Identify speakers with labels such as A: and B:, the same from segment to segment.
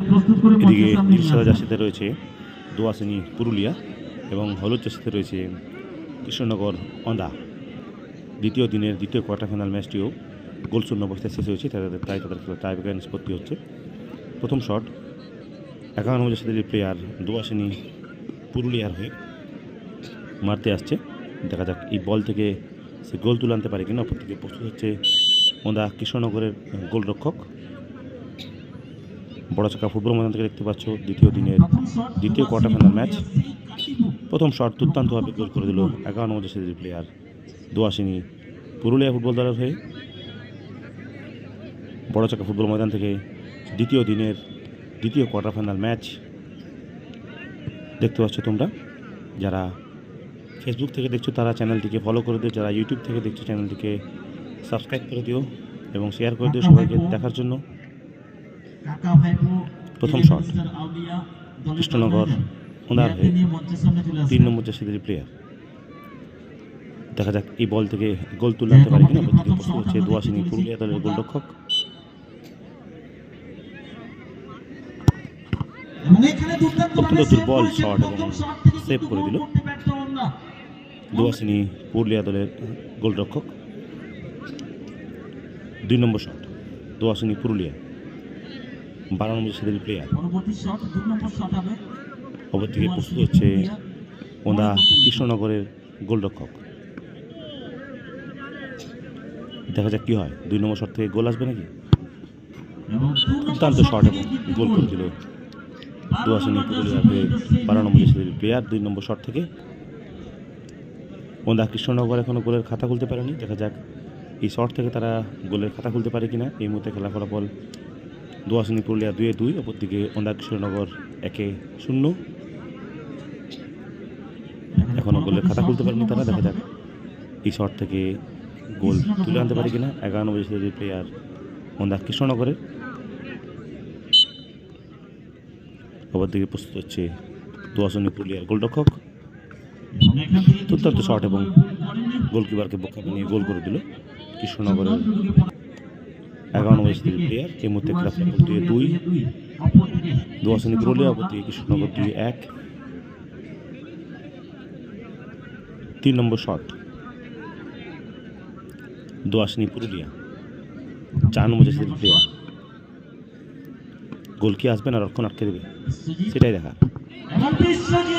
A: এদিকে
B: মঞ্চের সামনে
A: নীল
B: নিয়ে
A: সাদা
B: আসেন।
A: জার্সিতে রয়েছে দোয়াশিনী পুরুলিয়া এবং হলুদ জার্সিতে রয়েছে কৃষ্ণনগর অন্দা। দ্বিতীয় দিনের দ্বিতীয় কোয়ার্টার ফাইনাল ম্যাচটিও গোল শূন্য অবস্থায় শেষ হয়েছে তাদের তাই তাদের টাই ব্রেকার নিষ্পত্তি হচ্ছে। প্রথম শট একান্ন নম্বর জার্সিদের প্লেয়ার দোয়াশিনী পুরুলিয়ার হয়ে মারতে আসছে। দেখা যাক এই বল থেকে সে গোল তুলে আনতে পারে কিনা। অপর থেকে প্রস্তুত হচ্ছে ওন্দা কৃষ্ণনগরের গোলরক্ষক। বড় চাকা ফুটবল ময়দান থেকে দেখতে পাচ্ছ দ্বিতীয় দিনের দ্বিতীয় কোয়ার্টার ফাইনাল ম্যাচ প্রথম শট দুর্দান্তভাবে গোল করে দিল এগারো নম্বর দেশের প্লেয়ার দোয়াশিনী পুরুলিয়া ফুটবল দলের হয়ে। বড় চাকা ফুটবল ময়দান থেকে দ্বিতীয় দিনের দ্বিতীয় কোয়ার্টার ফাইনাল ম্যাচ দেখতে পাচ্ছ তোমরা, যারা ফেসবুক থেকে দেখছ তারা চ্যানেলটিকে ফলো করে দিও, যারা ইউটিউব থেকে দেখছ চ্যানেলটিকে সাবস্ক্রাইব করে দিও এবং শেয়ার করে দিও সবাইকে দেখার জন্য। প্রথম শট। কৃষ্ণনগর ওনার হয়ে। তিন নম্বর জার্সিদের প্লেয়ার দেখা যাক এই বল থেকে গোল তুলে আনতে পারে কিনা প্রস্তুত হচ্ছে দোয়াশিনী পুরুলিয়া দলের গোলরক্ষক
B: দুর্দান্ত
A: অত্যন্ত দুর্বল shot এবং
B: কিন্তু
A: করে দিল। দোয়াশিনী পুরুলিয়া দলের গোলরক্ষক দুই নম্বর শট দোয়াশিনী পুরুলিয়া বারো নম্বর জার্সিদের প্লেয়ার
B: পরবর্তী শট দুই নম্বর শট হবে।
A: অপর থেকে প্রস্তুত হচ্ছে ওন্দা কৃষ্ণনগরের গোলরক্ষক। দেখা যাক কি হয়। দুই নম্বর শট থেকে গোল আসবে নাকি? দুর্দান্ত শট এবং গোল করে দিল
B: বারো
A: দোয়াশিনী পুরুলিয়া হয়ে বারো নম্বর জার্সিদের প্লেয়ার দুই নম্বর শট থেকে। ওন্দা কৃষ্ণনগর এখনও গোলের খাতা খুলতে পারেনি। দেখা যাক এই শট থেকে তারা গোলের খাতা খুলতে পারে কিনা। এই মুহূর্তে খেলা ফলাফল দোয়াশিনী পুরুলিয়া দুয়ে দুই, অপরদিকে ওন্দা কৃষ্ণনগর একে শূন্য। এখনও গোলের খাতা খুলতে পারেনি তারা, দেখা যাক এই শট থেকে গোল তুলে আনতে পারে কিনা। নম্বর জার্সিদের প্লেয়ার ওন্দা কৃষ্ণনগরের অপরদিকে প্রস্তুত হচ্ছে দোয়াশনী পুরুলিয়ার গোলরক্ষক। দুর্দান্ত শট এবং গোলকিপারকে বোকা বানিয়ে গোল করে দিল কৃষ্ণনগরের এগারো নম্বর স্ত্রীর প্লেয়ার এই মুহূর্তে ফলাফল দুই দুই। দোয়াশনী অপরদিকে কৃষ্ণনগর দুই, এক। তিন নম্বর শট। দোয়াশনী পুরুলিয়া। চার নম্বর স্ত্রীর প্লেয়ার। গোল কি আসবে না রক্ষণ আটকে দেবে? সেটাই দেখা।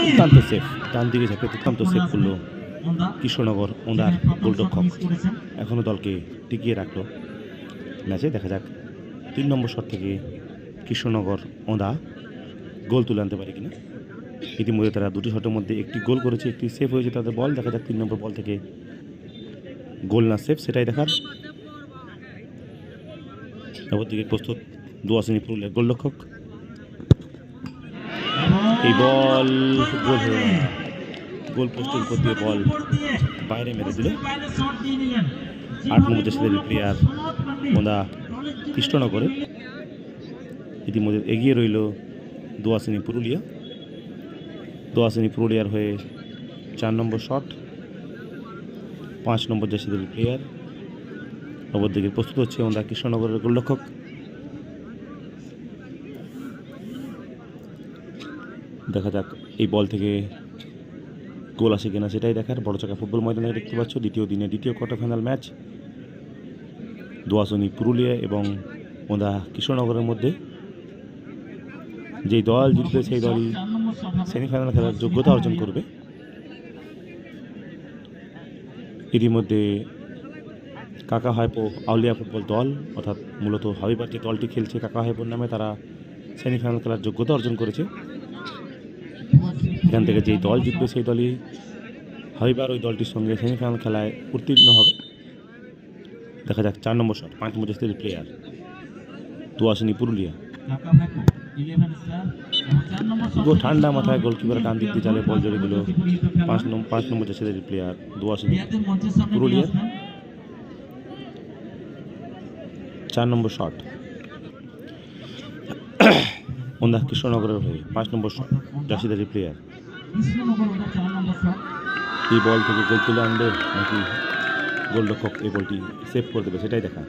A: দুর্দান্ত সেফ। ডান দিকে ঝাঁপে দুর্দান্ত সেফ করল কৃষ্ণনগর ওনার গোলরক্ষক। এখনও দলকে টিকিয়ে রাখল। ম্যাচে, দেখা যাক। তিন নম্বর শট থেকে কৃষ্ণনগর ওঁদা গোল তুলে আনতে পারে কিনা। ইতিমধ্যে তারা দুটি শটের মধ্যে একটি গোল করেছে, একটি সেফ হয়েছে তাদের বল। দেখা যাক তিন নম্বর বল থেকে গোল না সেভ, সেটাই দেখার। অপরদিকে প্রস্তুত দোয়াশিনী পুরুলিয়ার গোলরক্ষক। এই বল গোল হয়ে গেল। পোস্টের উপর দিয়ে বল বাইরে মেরে দিল। আট নম্বর দেশের প্লেয়ার ওন্দা কৃষ্ণনগরে। ইতিমধ্যে এগিয়ে রইল দোয়াশিনী পুরুলিয়া। দোয়াশিনী পুরুলিয়ার হয়ে চার নম্বর শট, পাঁচ নম্বর জার্সিদের প্লেয়ার অপরদিকে প্রস্তুত হচ্ছে ওন্দা কৃষ্ণনগরের গোলরক্ষক। দেখা যাক এই বল থেকে গোল আসে কিনা, সেটাই দেখার। বড় চাকা ফুটবল ময়দানে দেখতে পাচ্ছ, দ্বিতীয় দিনে দ্বিতীয় কোয়ার্টার ফাইনাল ম্যাচ দোয়াশনী পুরুলিয়া এবং ওদা কৃষ্ণনগরের মধ্যে যেই দল জিতবে, সেই দলই। সেমিফাইনাল খেলার যোগ্যতা অর্জন করবে ইতিমধ্যে কাকা হাইপো আউলিয়া ফুটবল দল, অর্থাৎ মূলত হাবিবার যে দলটি খেলছে কাকা হাইপোর নামে, তারা সেমিফাইনাল খেলার যোগ্যতা অর্জন করেছে এখান থেকে যেই দল জিতবে, সেই দলই হাবিবার ওই দলটির সঙ্গে সেমিফাইনাল খেলায় উত্তীর্ণ হবে দেখা যাক চার নম্বর শট পাঁচ নম্বর জাস্তের প্লেয়ার তুয়াশিনী পুরুলিয়া
B: ঢাকা ভাইপো, 11 স্টার এবং চার নম্বর shot
A: পুরো ঠান্ডা মাথায় গোলকিপার ডান দিক দিয়ে চালে বল জড়ে দিল। পাঁচ নম্বর পাঁচ নম্বর জাসেদের প্লেয়ার দুয়াশিনী পুরুলিয়া। চার নম্বর শট ওন্দা কৃষ্ণনগরের হয়ে পাঁচ নম্বর শট জাসিদারি প্লেয়ার এই বল থেকে গোল তুলে আনবে নাকি গোলরক্ষক এই গোলটি সেভ করে দেবে, সেটাই দেখা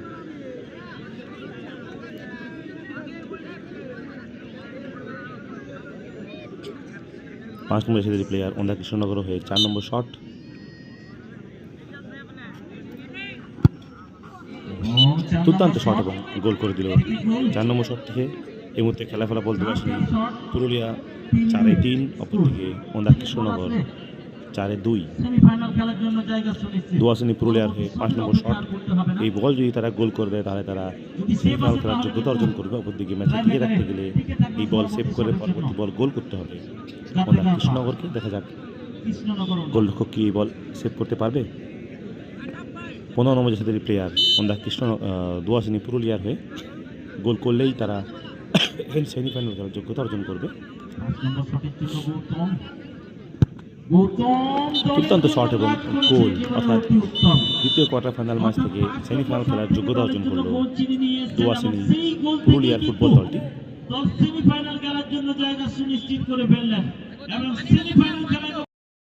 A: পাঁচ নম্বর এসে প্লেয়ার অন্ধা কৃষ্ণনগর হয়ে চার নম্বর শট দুর্দান্ত শট এবং গোল করে দিল। চার নম্বর শট থেকে এই মুহূর্তে খেলা ফেলা বলতে পারছি পুরুলিয়া চারে তিন, অপরদিকে অন্ধা কৃষ্ণনগর। চারে দুই। দুয়াশানি পুরুলিয়ার হয়ে পাঁচ নম্বর শট। এই বল যদি তারা গোল করে দেয় তাহলে তারা সেমিফাইনাল খেলার যোগ্যতা অর্জন করবে। অপরদিকে ম্যাচে টিকে রাখতে গেলে এই বল সেভ করে পরবর্তী বল গোল করতে হবে। ওন্দা কৃষ্ণনগরকে দেখা যাক। গোলরক্ষক কি এই বল সেভ করতে পারবে? পনেরো নম্বর সাথে প্লেয়ার ওন্দা কৃষ্ণ দুয়াশানি পুরুলিয়ার হয়ে গোল করলেই তারা সেমিফাইনাল খেলার যোগ্যতা অর্জন করবে। দুর্দান্ত শট এবং গোল, অর্থাৎ দ্বিতীয় কোয়ার্টার ফাইনাল ম্যাচ থেকে সেমিফাইনাল খেলার যোগ্যতা অর্জন করল দুয়াশানি পুরুলিয়ার ফুটবল দলটি।
B: সেমিফাইনাল খেলার জন্য জায়গা সুনিশ্চিত করে ফেললেন এবং সেমিফাইনাল